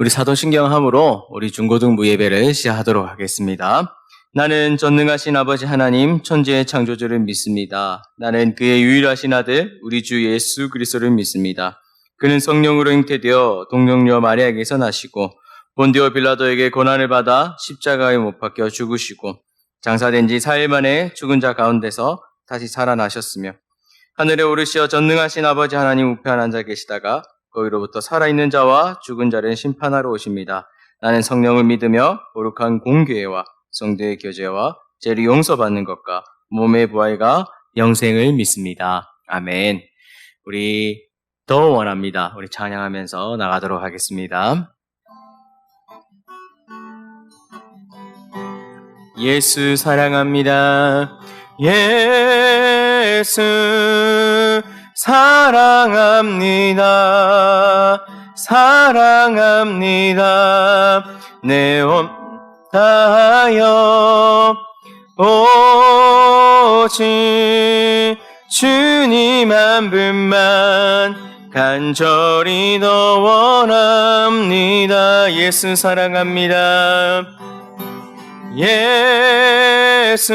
우리 사도신경함으로 우리 중고등부 예배를 시작하도록 하겠습니다. 나는 전능하신 아버지 하나님 천지의 창조주를 믿습니다. 나는 그의 유일하신 아들 우리 주 예수 그리스도를 믿습니다. 그는 성령으로 잉태되어 동정녀 마리아에게서 나시고 본디오 빌라도에게 고난을 받아 십자가에 못 박혀 죽으시고 장사된 지 4일 만에 죽은 자 가운데서 다시 살아나셨으며 하늘에 오르시어 전능하신 아버지 하나님 우편에 앉아 계시다가 거기로부터 살아있는 자와 죽은 자를 심판하러 오십니다. 나는 성령을 믿으며 거룩한 공교회와 성도의 교제와 죄를 용서받는 것과 몸의 부활과 영생을 믿습니다. 아멘. 우리 더 원합니다. 우리 찬양하면서 나가도록 하겠습니다. 예수 사랑합니다. 예수 사랑합니다. 사랑합니다. 내온 다하여 오직 주님 한 분만 간절히 더 원합니다. 예수 사랑합니다. 예수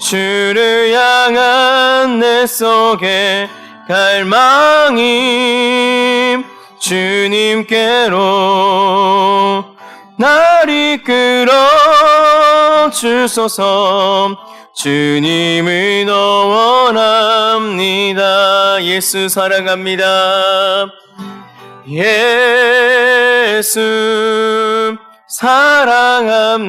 주를 향한 내 속에 갈망이 주님께로 날 이끌어 주소서 주님을 더 원합니다. 예수 사랑합니다. 예수 사랑합니다.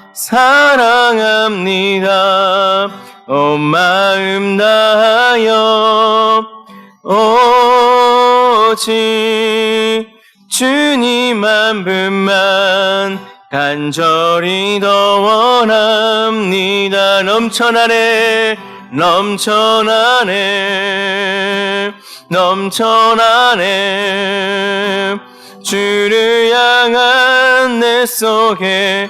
사랑합니다. 온 마음 다하여 오직 주님 한 분만 간절히 더 원합니다. 넘쳐나네, 넘쳐나네, 넘쳐나네. 주를 향한 내 속에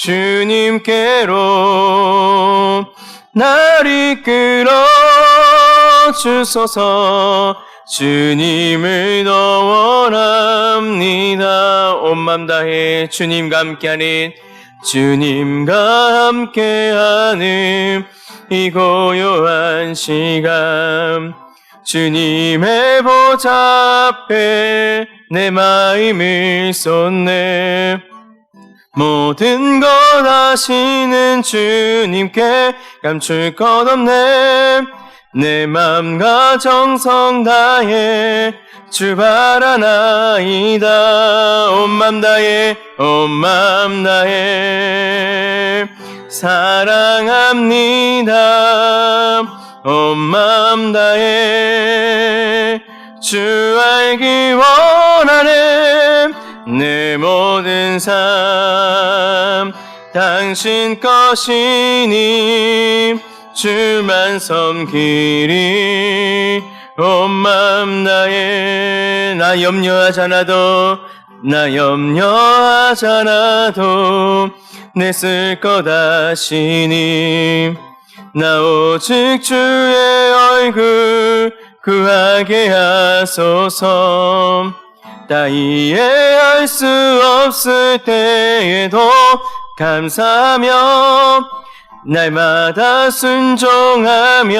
주님께로 날 이끌어 주소서. 주님을 더 원합니다. 온맘 다해 주님과 함께하는 주님과 함께하는 이 고요한 시간. 주님의 보좌 앞에 내 마음을 쏟네 모든 것 아시는 주님께 감출 것 없네. 내 맘과 정성 다해 주 바라나이다. 온맘 다해 온맘 다해. 사랑합니다. 온맘 다해. 주 알기 원하네 내 모든 삶 당신 것이니 주만 섬기리. 온맘 다해 나 염려하지 않아도 나 염려하잖아도 내 쓸 것 아시니. 나 오직 주의 얼굴 구하게 하소서 다 이해할 수 없을 때에도 감사하며 날마다 순종하며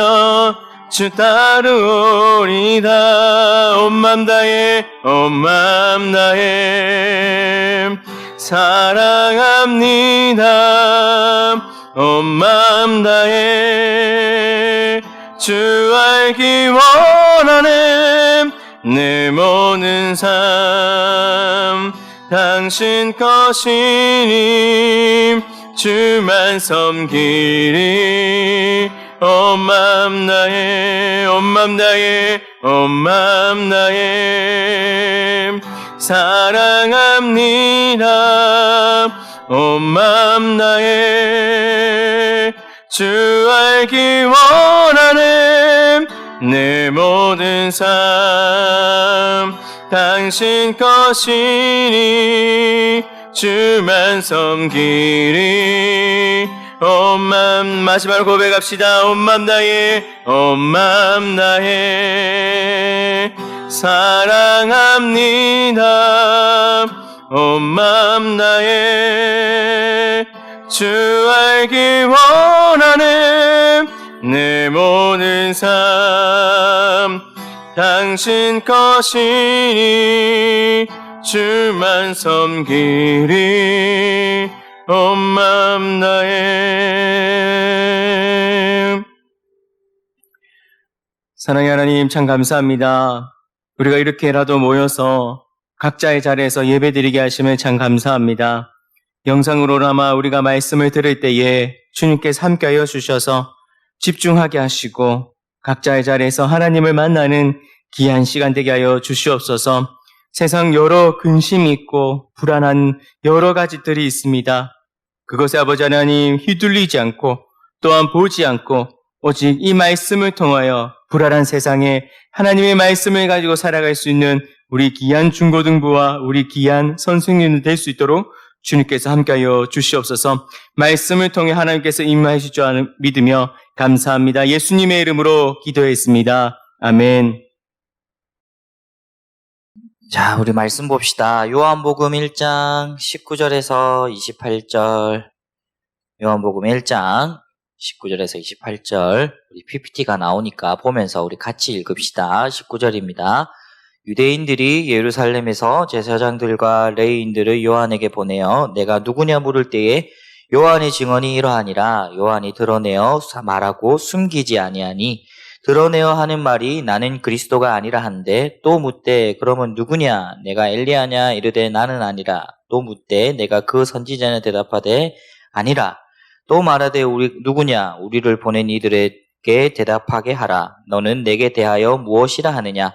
주 따르오리다 온맘 다해 온맘 다해 사랑합니다. 온맘 다해 주 알기 원하네 내 모든 삶 당신 것이니 주만 섬기리. 온맘 다해 온맘 다해 온맘 다해 사랑합니다. 온맘 다해 주 알기 원하네 내 모든 삶 당신 것이니 주만 섬기리. 온맘 마지막으로 고백합시다. 온맘 다해 온맘 다해 사랑합니다. 온맘 다해 주 알기 원하네 내 모든 삶 당신 것이니 주만 섬기리 온맘 다해 사랑의 하나님 참 감사합니다. 우리가 이렇게라도 모여서 각자의 자리에서 예배드리게 하심을 참 감사합니다. 영상으로나마 우리가 말씀을 들을 때에 주님께서 함께하여 주셔서 집중하게 하시고 각자의 자리에서 하나님을 만나는 귀한 시간 되게 하여 주시옵소서. 세상 여러 근심이 있고 불안한 여러 가지들이 있습니다. 그것에 아버지 하나님 휘둘리지 않고 또한 보지 않고 오직 이 말씀을 통하여 불안한 세상에 하나님의 말씀을 가지고 살아갈 수 있는 우리 귀한 중고등부와 우리 귀한 선생님이 될 수 있도록 주님께서 함께하여 주시옵소서 말씀을 통해 하나님께서 임하실 줄 믿으며 감사합니다. 예수님의 이름으로 기도했습니다. 아멘. 자, 우리 말씀 봅시다. 요한복음 1장 19절에서 28절. 요한복음 1장 19절에서 28절. 우리 PPT가 나오니까 보면서 우리 같이 읽읍시다. 19절입니다. 유대인들이 예루살렘에서 제사장들과 레이인들을 요한에게 보내어 내가 누구냐 물을 때에 요한의 증언이 이러하니라. 요한이 드러내어 말하고 숨기지 아니하니 드러내어 하는 말이 나는 그리스도가 아니라 한데 또 묻되 그러면 누구냐? 내가 엘리야냐? 이르되 나는 아니라. 또 묻되 내가 그 선지자냐 대답하되 아니라. 또 말하되 우리 누구냐? 우리를 보낸 이들에게 대답하게 하라. 너는 내게 대하여 무엇이라 하느냐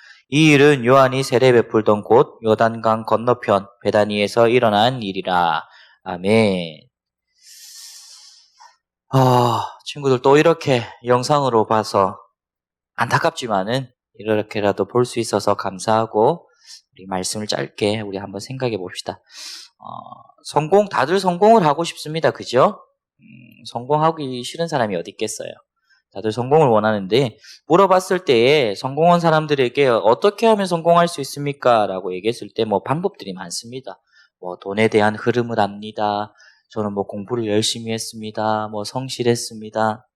이 일은 요한이 세례 베풀던 곳 요단강 건너편 베다니에서 일어난 일이라. 아멘. 아, 친구들 또 이렇게 영상으로 봐서 안타깝지만은 이렇게라도 볼 수 있어서 감사하고 우리 말씀을 짧게 우리 한번 생각해 봅시다. 어, 성공 다들 성공을 하고 싶습니다. 그죠? 음, 성공하기 싫은 사람이 어디 있겠어요? 다들 성공을 원하는데 물어봤을 때에 성공한 사람들에게 어떻게 하면 성공할 수 있습니까? 라고 얘기했을 때 뭐 방법들이 많습니다. 뭐 돈에 대한 흐름을 압니다. 저는 뭐 공부를 열심히 했습니다. 뭐 성실했습니다.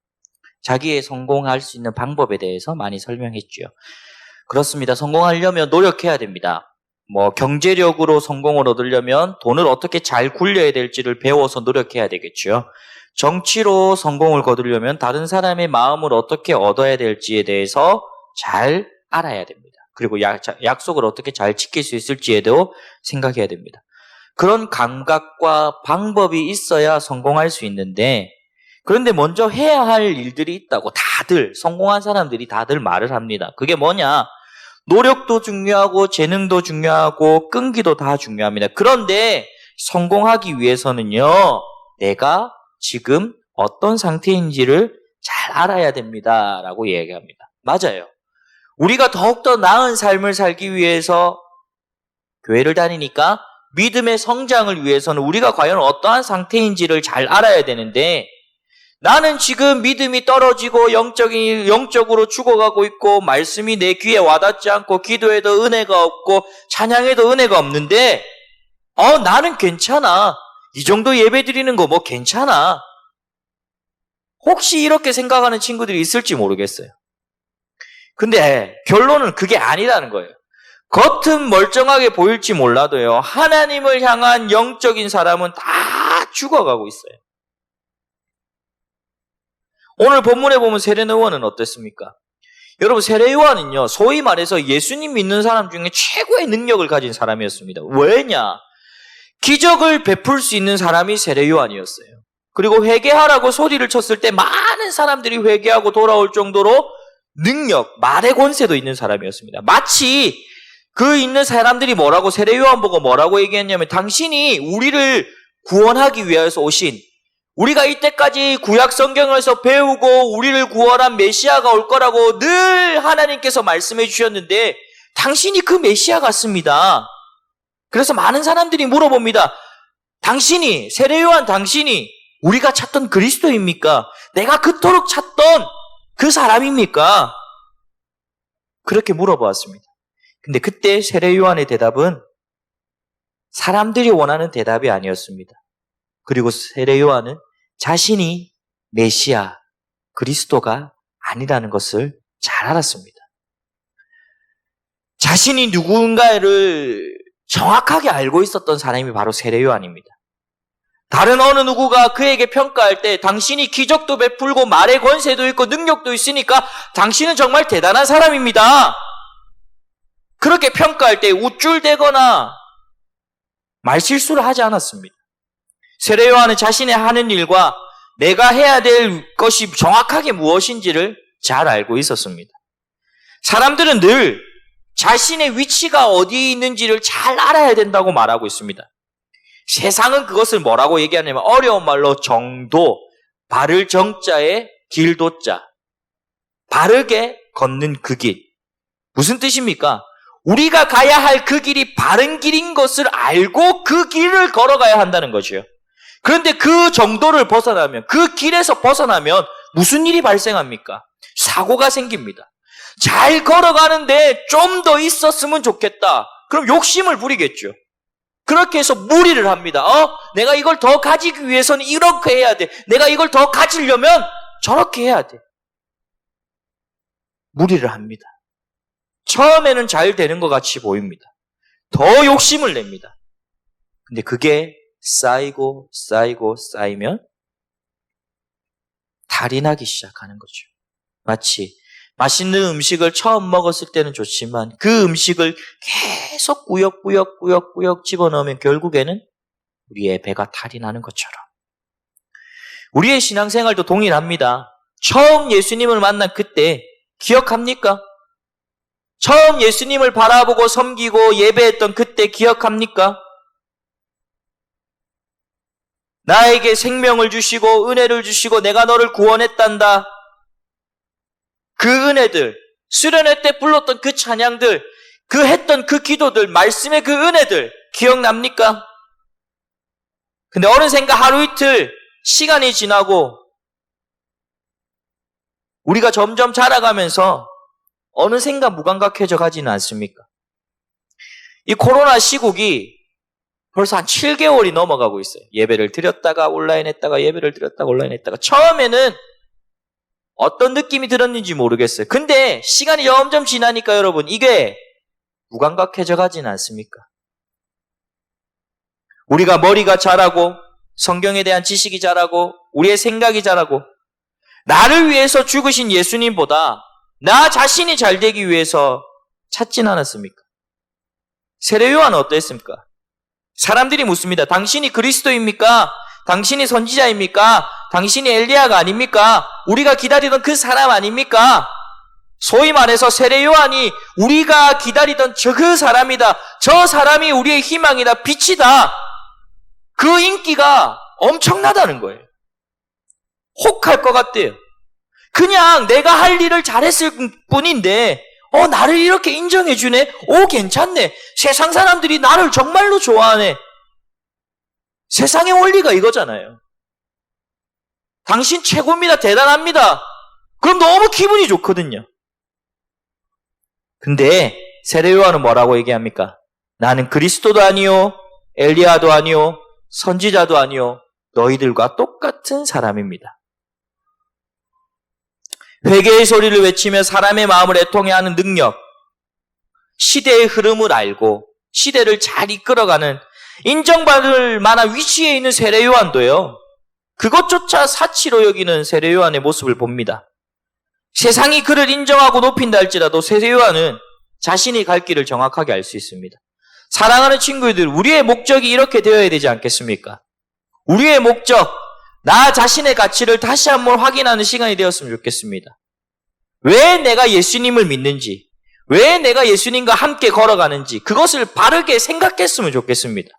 자기의 성공할 수 있는 방법에 대해서 많이 설명했죠. 그렇습니다. 성공하려면 노력해야 됩니다. 뭐 경제력으로 성공을 얻으려면 돈을 어떻게 잘 굴려야 될지를 배워서 노력해야 되겠죠. 정치로 성공을 거두려면 다른 사람의 마음을 어떻게 얻어야 될지에 대해서 잘 알아야 됩니다. 그리고 약, 속을 어떻게 잘 지킬 수 있을지에도 생각해야 됩니다. 그런 감각과 방법이 있어야 성공할 수 있는데 그런데 먼저 해야 할 일들이 있다고 다들 성공한 사람들이 다들 말을 합니다. 그게 뭐냐? 노력도 중요하고 재능도 중요하고 끈기도 다 중요합니다. 그런데 성공하기 위해서는요. 내가 지금 어떤 상태인지를 잘 알아야 됩니다 라고 얘기합니다. 맞아요. 우리가 더욱더 나은 삶을 살기 위해서 교회를 다니니까 믿음의 성장을 위해서는 우리가 과연 어떠한 상태인지를 잘 알아야 되는데 나는 지금 믿음이 떨어지고 영적인, 영적으로 죽어가고 있고 말씀이 내 귀에 와닿지 않고 기도에도 은혜가 없고 찬양에도 은혜가 없는데 어 나는 괜찮아 이 정도 예배 드리는 거 뭐 괜찮아 혹시 이렇게 생각하는 친구들이 있을지 모르겠어요. 근데 결론은 그게 아니라는 거예요. 겉은 멀쩡하게 보일지 몰라도요, 하나님을 향한 영적인 사람은 다 죽어가고 있어요. 오늘 본문에 보면 세례 요한은 어땠습니까? 여러분, 세례 요한은요, 소위 말해서 예수님 믿는 사람 중에 최고의 능력을 가진 사람이었습니다. 왜냐? 기적을 베풀 수 있는 사람이 세례 요한이었어요. 그리고 회개하라고 소리를 쳤을 때 많은 사람들이 회개하고 돌아올 정도로 능력, 말의 권세도 있는 사람이었습니다. 마치 그 있는 사람들이 뭐라고 세례 요한 보고 뭐라고 얘기했냐면 당신이 우리를 구원하기 위해서 오신 우리가 이때까지 구약 성경에서 배우고 우리를 구원한 메시아가 올 거라고 늘 하나님께서 말씀해 주셨는데 당신이 그 메시아 같습니다. 그래서 많은 사람들이 물어봅니다. 당신이 세례 요한 당신이 우리가 찾던 그리스도입니까? 내가 그토록 찾던 그 사람입니까? 그렇게 물어보았습니다. 근데 그때 세례 요한의 대답은 사람들이 원하는 대답이 아니었습니다. 그리고 세례 요한은 자신이 메시아 그리스도가 아니라는 것을 잘 알았습니다. 자신이 누군가를 정확하게 알고 있었던 사람이 바로 세례 요한입니다. 다른 어느 누구가 그에게 평가할 때 당신이 기적도 베풀고 말의 권세도 있고 능력도 있으니까 당신은 정말 대단한 사람입니다. 그렇게 평가할 때 우쭐대거나 말실수를 하지 않았습니다. 세례 요한은 자신의 하는 일과 내가 해야 될 것이 정확하게 무엇인지를 잘 알고 있었습니다. 사람들은 늘 자신의 위치가 어디에 있는지를 잘 알아야 된다고 말하고 있습니다. 세상은 그것을 뭐라고 얘기하냐면 어려운 말로 정도, 바를 정자에 길도자. 바르게 걷는 그 길. 무슨 뜻입니까? 우리가 가야 할 그 길이 바른 길인 것을 알고 그 길을 걸어가야 한다는 거죠. 그런데 그 정도를 벗어나면, 그 길에서 벗어나면 무슨 일이 발생합니까? 사고가 생깁니다. 잘 걸어가는데 좀 더 있었으면 좋겠다. 그럼 욕심을 부리겠죠. 그렇게 해서 무리를 합니다. 어? 내가 이걸 더 가지기 위해서는 이렇게 해야 돼. 내가 이걸 더 가지려면 저렇게 해야 돼. 무리를 합니다. 처음에는 잘 되는 것 같이 보입니다. 더 욕심을 냅니다. 근데 그게 쌓이고 쌓이고 쌓이면 달이 나기 시작하는 거죠. 마치 맛있는 음식을 처음 먹었을 때는 좋지만 그 음식을 계속 꾸역꾸역 꾸역꾸역 집어넣으면 결국에는 우리의 배가 탈이 나는 것처럼 우리의 신앙생활도 동일합니다. 처음 예수님을 만난 그때 기억합니까? 처음 예수님을 바라보고 섬기고 예배했던 그때 기억합니까? 나에게 생명을 주시고 은혜를 주시고 내가 너를 구원했단다. 그 은혜들, 수련회 때 불렀던 그 찬양들, 그 했던 그 기도들, 말씀의 그 은혜들 기억납니까? 근데 어느샌가 하루 이틀 시간이 지나고 우리가 점점 자라가면서 어느샌가 무감각해져 가지는 않습니까? 이 코로나 시국이 벌써 한 7개월이 넘어가고 있어요. 예배를 드렸다가 온라인 했다가 예배를 드렸다가 온라인 했다가 처음에는 어떤 느낌이 들었는지 모르겠어요. 근데 시간이 점점 지나니까 여러분 이게 무감각해져 가지는 않습니까? 우리가 머리가 자라고 성경에 대한 지식이 자라고 우리의 생각이 자라고 나를 위해서 죽으신 예수님보다 나 자신이 잘 되기 위해서 찾진 않았습니까? 세례요한은 어땠습니까? 사람들이 묻습니다. 당신이 그리스도입니까? 당신이 선지자입니까? 당신이 엘리야가 아닙니까? 우리가 기다리던 그 사람 아닙니까? 소위 말해서 세례 요한이 우리가 기다리던 저 그 사람이다. 저 사람이 우리의 희망이다. 빛이다. 그 인기가 엄청나다는 거예요. 혹할 것 같대요. 그냥 내가 할 일을 잘했을 뿐인데, 어, 나를 이렇게 인정해주네? 오, 괜찮네. 세상 사람들이 나를 정말로 좋아하네. 세상의 원리가 이거잖아요. 당신 최고입니다. 대단합니다. 그럼 너무 기분이 좋거든요. 근데 세례요한은 뭐라고 얘기합니까? 나는 그리스도도 아니요, 엘리야도 아니요, 선지자도 아니요, 너희들과 똑같은 사람입니다. 회개의 소리를 외치며 사람의 마음을 애통해 하는 능력, 시대의 흐름을 알고 시대를 잘 이끌어가는 인정받을 만한 위치에 있는 세례 요한도요. 그것조차 사치로 여기는 세례 요한의 모습을 봅니다. 세상이 그를 인정하고 높인다 할지라도 세례 요한은 자신이 갈 길을 정확하게 알 수 있습니다. 사랑하는 친구들, 우리의 목적이 이렇게 되어야 되지 않겠습니까? 우리의 목적, 나 자신의 가치를 다시 한번 확인하는 시간이 되었으면 좋겠습니다. 왜 내가 예수님을 믿는지, 왜 내가 예수님과 함께 걸어가는지, 그것을 바르게 생각했으면 좋겠습니다.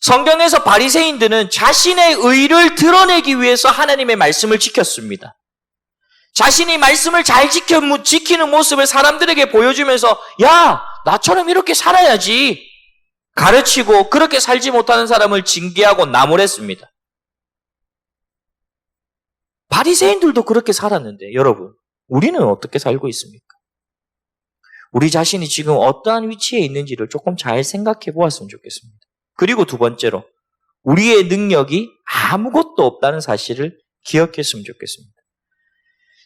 성경에서 바리새인들은 자신의 의를 드러내기 위해서 하나님의 말씀을 지켰습니다. 자신이 말씀을 잘 지켜, 지키는 모습을 사람들에게 보여주면서, 야, 나처럼 이렇게 살아야지. 가르치고 그렇게 살지 못하는 사람을 징계하고 나무랬습니다. 바리새인들도 그렇게 살았는데, 여러분, 우리는 어떻게 살고 있습니까? 우리 자신이 지금 어떠한 위치에 있는지를 조금 잘 생각해 보았으면 좋겠습니다. 그리고 두 번째로, 우리의 능력이 아무것도 없다는 사실을 기억했으면 좋겠습니다.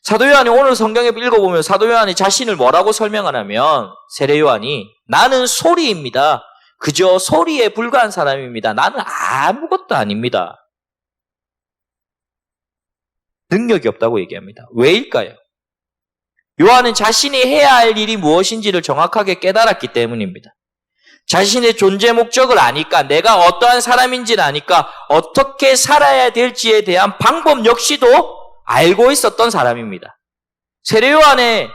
사도 요한이 오늘 성경에 읽어보면 사도 요한이 자신을 뭐라고 설명하냐면 세례 요한이 나는 소리입니다. 그저 소리에 불과한 사람입니다. 나는 아무것도 아닙니다. 능력이 없다고 얘기합니다. 왜일까요? 요한은 자신이 해야 할 일이 무엇인지를 정확하게 깨달았기 때문입니다. 자신의 존재 목적을 아니까, 내가 어떠한 사람인지를 아니까, 어떻게 살아야 될지에 대한 방법 역시도 알고 있었던 사람입니다. 세례요한의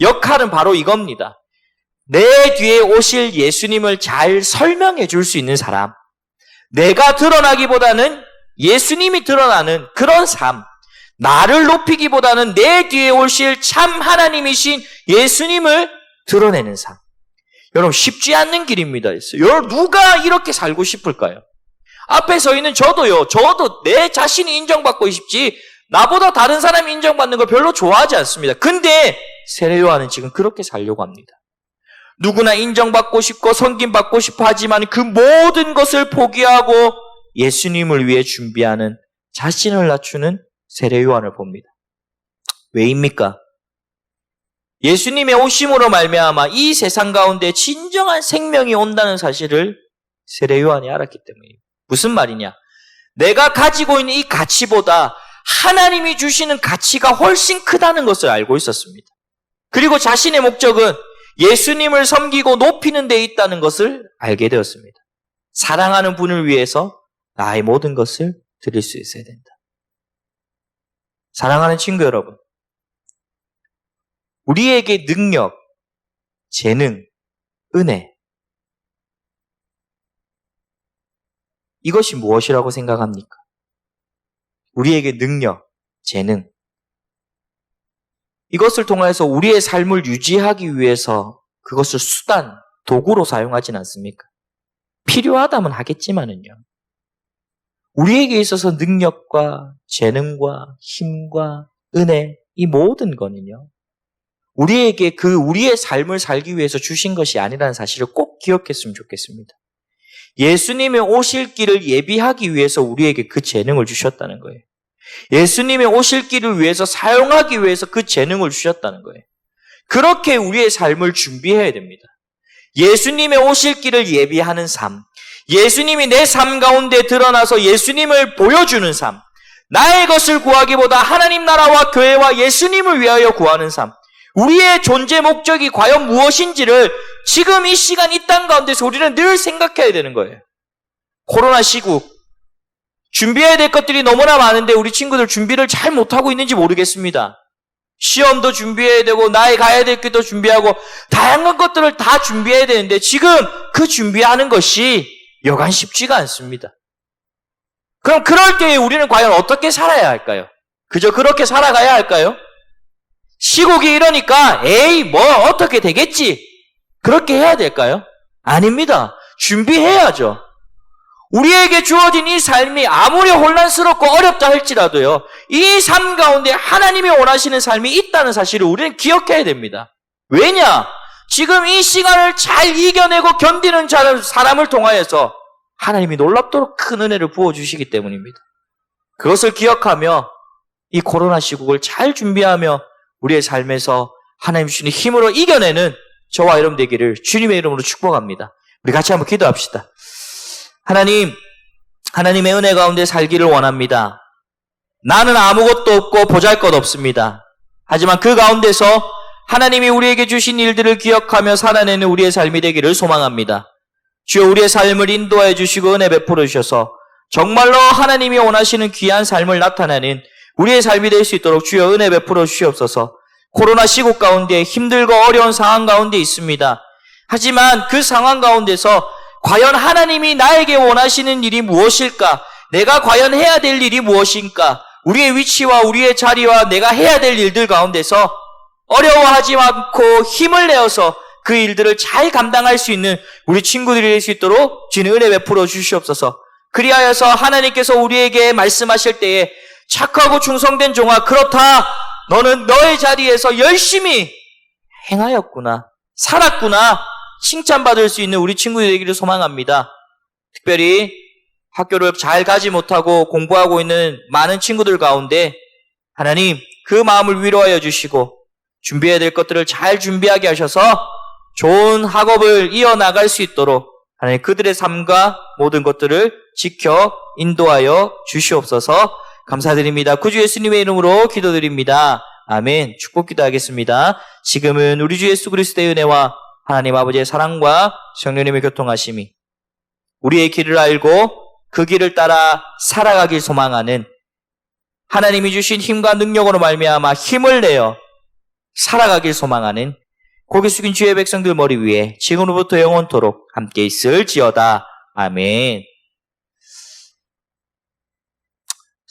역할은 바로 이겁니다. 내 뒤에 오실 예수님을 잘 설명해 줄 수 있는 사람. 내가 드러나기보다는 예수님이 드러나는 그런 삶. 나를 높이기보다는 내 뒤에 오실 참 하나님이신 예수님을 드러내는 삶. 여러분, 쉽지 않는 길입니다. 여러분, 누가 이렇게 살고 싶을까요? 앞에 서 있는 저도요, 저도 내 자신이 인정받고 싶지, 나보다 다른 사람이 인정받는 걸 별로 좋아하지 않습니다. 근데 세례요한은 지금 그렇게 살려고 합니다. 누구나 인정받고 싶고 섬김받고 싶어 하지만 그 모든 것을 포기하고 예수님을 위해 준비하는 자신을 낮추는 세례요한을 봅니다. 왜입니까? 예수님의 오심으로 말미암아 이 세상 가운데 진정한 생명이 온다는 사실을 세례 요한이 알았기 때문입니다. 무슨 말이냐? 내가 가지고 있는 이 가치보다 하나님이 주시는 가치가 훨씬 크다는 것을 알고 있었습니다. 그리고 자신의 목적은 예수님을 섬기고 높이는 데 있다는 것을 알게 되었습니다. 사랑하는 분을 위해서 나의 모든 것을 드릴 수 있어야 된다. 사랑하는 친구 여러분, 우리에게 능력, 재능, 은혜, 이것이 무엇이라고 생각합니까? 우리에게 능력, 재능, 이것을 통해서 우리의 삶을 유지하기 위해서 그것을 수단, 도구로 사용하진 않습니까? 필요하다면 하겠지만은요. 우리에게 있어서 능력과 재능과 힘과 은혜, 이 모든 거는요. 우리에게 그 우리의 삶을 살기 위해서 주신 것이 아니라는 사실을 꼭 기억했으면 좋겠습니다. 예수님의 오실 길을 예비하기 위해서 우리에게 그 재능을 주셨다는 거예요. 예수님의 오실 길을 위해서 사용하기 위해서 그 재능을 주셨다는 거예요. 그렇게 우리의 삶을 준비해야 됩니다. 예수님의 오실 길을 예비하는 삶. 예수님이 내 삶 가운데 드러나서 예수님을 보여주는 삶. 나의 것을 구하기보다 하나님 나라와 교회와 예수님을 위하여 구하는 삶. 우리의 존재 목적이 과연 무엇인지를 지금 이 시간 이 땅 가운데서 우리는 늘 생각해야 되는 거예요. 코로나 시국. 준비해야 될 것들이 너무나 많은데 우리 친구들 준비를 잘 못하고 있는지 모르겠습니다. 시험도 준비해야 되고, 나에 가야 될 것도 준비하고, 다양한 것들을 다 준비해야 되는데, 지금 그 준비하는 것이 여간 쉽지가 않습니다. 그럼 그럴 때에 우리는 과연 어떻게 살아야 할까요? 그저 그렇게 살아가야 할까요? 시국이 이러니까, 에이, 뭐, 어떻게 되겠지? 그렇게 해야 될까요? 아닙니다. 준비해야죠. 우리에게 주어진 이 삶이 아무리 혼란스럽고 어렵다 할지라도요, 이 삶 가운데 하나님이 원하시는 삶이 있다는 사실을 우리는 기억해야 됩니다. 왜냐? 지금 이 시간을 잘 이겨내고 견디는 자- 사람을 통하여서 하나님이 놀랍도록 큰 은혜를 부어주시기 때문입니다. 그것을 기억하며 이 코로나 시국을 잘 준비하며 우리의 삶에서 하나님 주시는 힘으로 이겨내는 저와 여러분 되기를 주님의 이름으로 축복합니다. 우리 같이 한번 기도합시다. 하나님, 하나님의 은혜 가운데 살기를 원합니다. 나는 아무것도 없고 보잘 것 없습니다. 하지만 그 가운데서 하나님이 우리에게 주신 일들을 기억하며 살아내는 우리의 삶이 되기를 소망합니다. 주여 우리의 삶을 인도하여 주시고 은혜 베풀어 주셔서 정말로 하나님이 원하시는 귀한 삶을 나타내는 우리의 삶이 될 수 있도록 주여 은혜 베풀어 주시옵소서. 코로나 시국 가운데 힘들고 어려운 상황 가운데 있습니다. 하지만 그 상황 가운데서 과연 하나님이 나에게 원하시는 일이 무엇일까? 내가 과연 해야 될 일이 무엇인가? 우리의 위치와 우리의 자리와 내가 해야 될 일들 가운데서 어려워하지 않고 힘을 내어서 그 일들을 잘 감당할 수 있는 우리 친구들이 될 수 있도록 주님 은혜 베풀어 주시옵소서. 그리하여서 하나님께서 우리에게 말씀하실 때에 착하고 충성된 종아 그렇다. 너는 너의 자리에서 열심히 행하였구나. 살았구나. 칭찬받을 수 있는 우리 친구들이 되기를 소망합니다. 특별히 학교를 잘 가지 못하고 공부하고 있는 많은 친구들 가운데 하나님 그 마음을 위로하여 주시고 준비해야 될 것들을 잘 준비하게 하셔서 좋은 학업을 이어나갈 수 있도록 하나님 그들의 삶과 모든 것들을 지켜 인도하여 주시옵소서 감사드립니다. 구주 예수님의 이름으로 기도드립니다. 아멘. 축복 기도하겠습니다. 지금은 우리 주 예수 그리스도의 은혜와 하나님 아버지의 사랑과 성령님의 교통하심이 우리의 길을 알고 그 길을 따라 살아가길 소망하는 하나님이 주신 힘과 능력으로 말미암아 힘을 내어 살아가길 소망하는 고개 숙인 주의 백성들 머리 위에 지금으로부터 영원토록 함께 있을지어다. 아멘.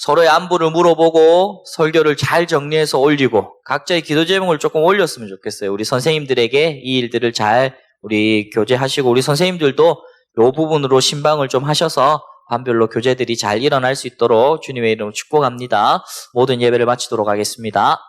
서로의 안부를 물어보고 설교를 잘 정리해서 올리고 각자의 기도 제목을 조금 올렸으면 좋겠어요. 우리 선생님들에게 이 일들을 잘 우리 교제하시고 우리 선생님들도 이 부분으로 신방을 좀 하셔서 반별로 교제들이 잘 일어날 수 있도록 주님의 이름으로 축복합니다. 모든 예배를 마치도록 하겠습니다.